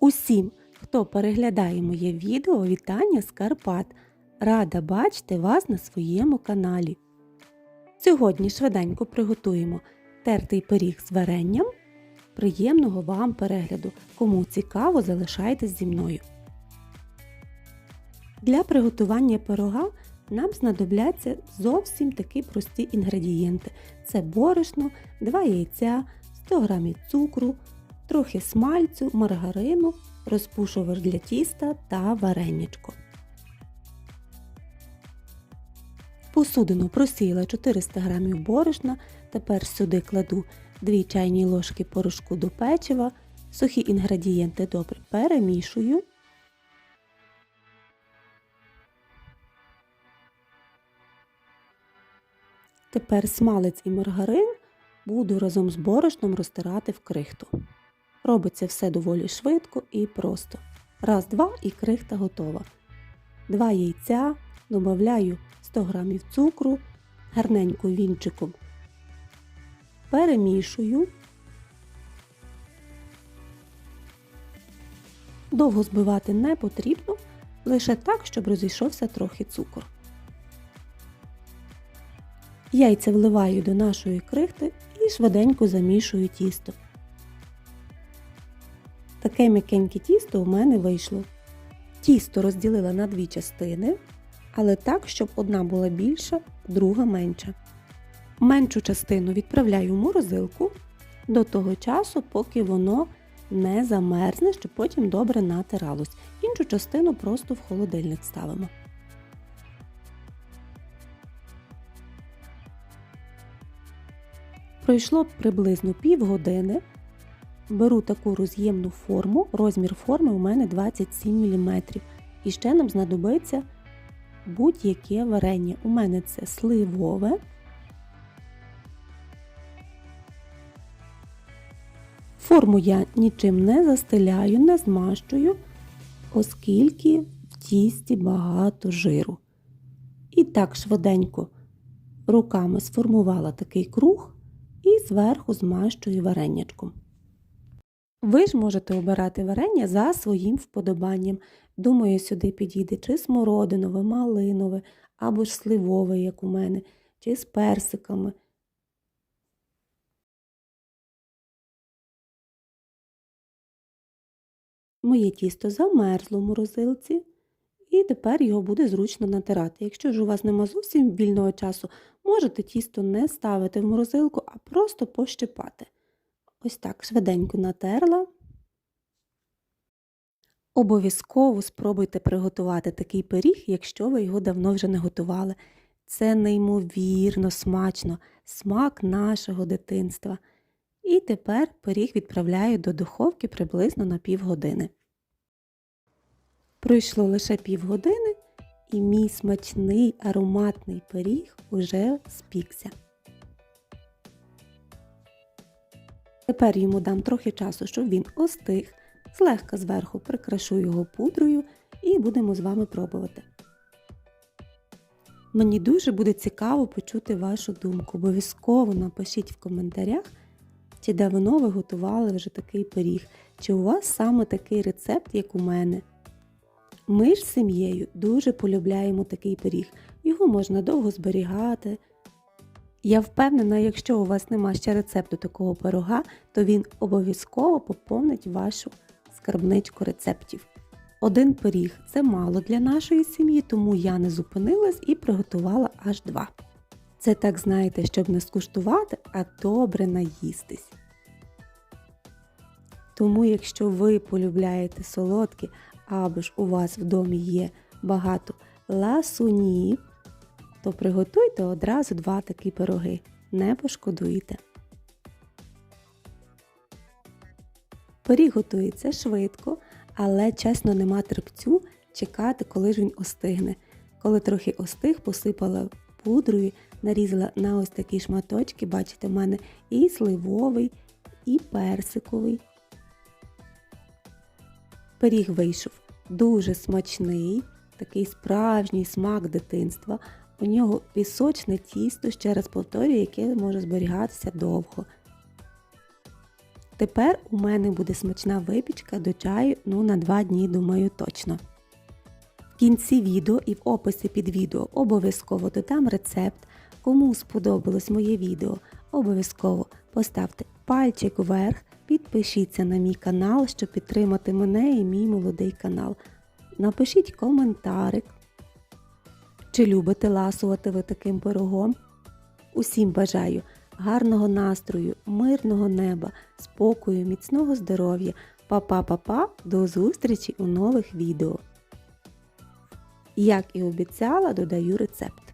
Усім, хто переглядає моє відео, вітання з Карпат. Рада бачити вас на своєму каналі. Сьогодні швиденько приготуємо тертий пиріг з варенням. Приємного вам перегляду! Кому цікаво, залишайтесь зі мною. Для приготування пирога нам знадобляться зовсім такі прості інгредієнти: це борошно, 2 яйця, 100 г цукру, трохи смальцю, маргарину, розпушувач для тіста та вареничко. Посудину просіяла 400 г борошна, тепер сюди кладу 2 чайні ложки порошку до печива, сухі інгредієнти добре перемішую. Тепер смалець і маргарин буду разом з борошном розтирати в крихту. Робиться все доволі швидко і просто. Раз, два і крихта готова. Два яйця, додаю 100 г цукру, гарненько вінчиком перемішую. Довго збивати не потрібно, лише так, щоб розійшовся трохи цукор. Яйця вливаю до нашої крихти і швиденько замішую тісто. Таке м'якеньке тісто у мене вийшло. Тісто розділила на дві частини, але так, щоб одна була більша, друга менша. Меншу частину відправляю в морозилку до того часу, поки воно не замерзне, щоб потім добре натиралось. Іншу частину просто в холодильник ставимо. Пройшло приблизно півгодини. Беру таку роз'ємну форму, розмір форми у мене 27 мм. І ще нам знадобиться будь-яке варення. У мене це сливове. Форму я нічим не застеляю, не змащую, оскільки в тісті багато жиру. І так швиденько руками сформувала такий круг і зверху змащую варенячком. Ви ж можете обирати варення за своїм вподобанням. Думаю, сюди підійде чи смородинове, малинове, або ж сливове, як у мене, чи з персиками. Моє тісто замерзло в морозилці, і тепер його буде зручно натирати. Якщо ж у вас нема зовсім вільного часу, можете тісто не ставити в морозилку, а просто пощипати. Ось так швиденько натерла. Обов'язково спробуйте приготувати такий пиріг, якщо ви його давно вже не готували. Це неймовірно смачно, смак нашого дитинства. І тепер пиріг відправляю до духовки приблизно на півгодини. Пройшло лише півгодини, і мій смачний ароматний пиріг уже спікся. Тепер йому дам трохи часу, щоб він остиг, злегка зверху прикрашу його пудрою і будемо з вами пробувати. Мені дуже буде цікаво почути вашу думку. Обов'язково напишіть в коментарях, чи давно ви готували вже такий пиріг, чи у вас саме такий рецепт, як у мене. Ми ж з сім'єю дуже полюбляємо такий пиріг. Його можна довго зберігати. Я впевнена, якщо у вас нема ще рецепту такого пирога, то він обов'язково поповнить вашу скарбничку рецептів. Один пиріг це мало для нашої сім'ї, тому я не зупинилась і приготувала аж два. Це так знаєте, щоб не скуштувати, а добре наїстись. Тому, якщо ви полюбляєте солодкі, або ж у вас в домі є багато ласунів, то приготуйте одразу два такі пироги. Не пошкодуєте. Пиріг готується швидко, але чесно нема терпцю чекати, коли ж він остигне. Коли трохи остиг, посипала пудрою, нарізала на ось такі шматочки, бачите, в мене і сливовий, і персиковий. Пиріг вийшов дуже смачний, такий справжній смак дитинства. У нього пісочне тісто, ще раз повторюю, яке може зберігатися довго. Тепер у мене буде смачна випічка до чаю ну на 2 дні, думаю, точно. В кінці відео і в описі під відео обов'язково додам рецепт. Кому сподобалось моє відео, обов'язково поставте пальчик вверх, підпишіться на мій канал, щоб підтримати мене і мій молодий канал. Напишіть коментарик. Чи любите ласувати ви таким пирогом? Усім бажаю гарного настрою, мирного неба, спокою, міцного здоров'я. Па-па-па-па, до зустрічі у нових відео. Як і обіцяла, додаю рецепт.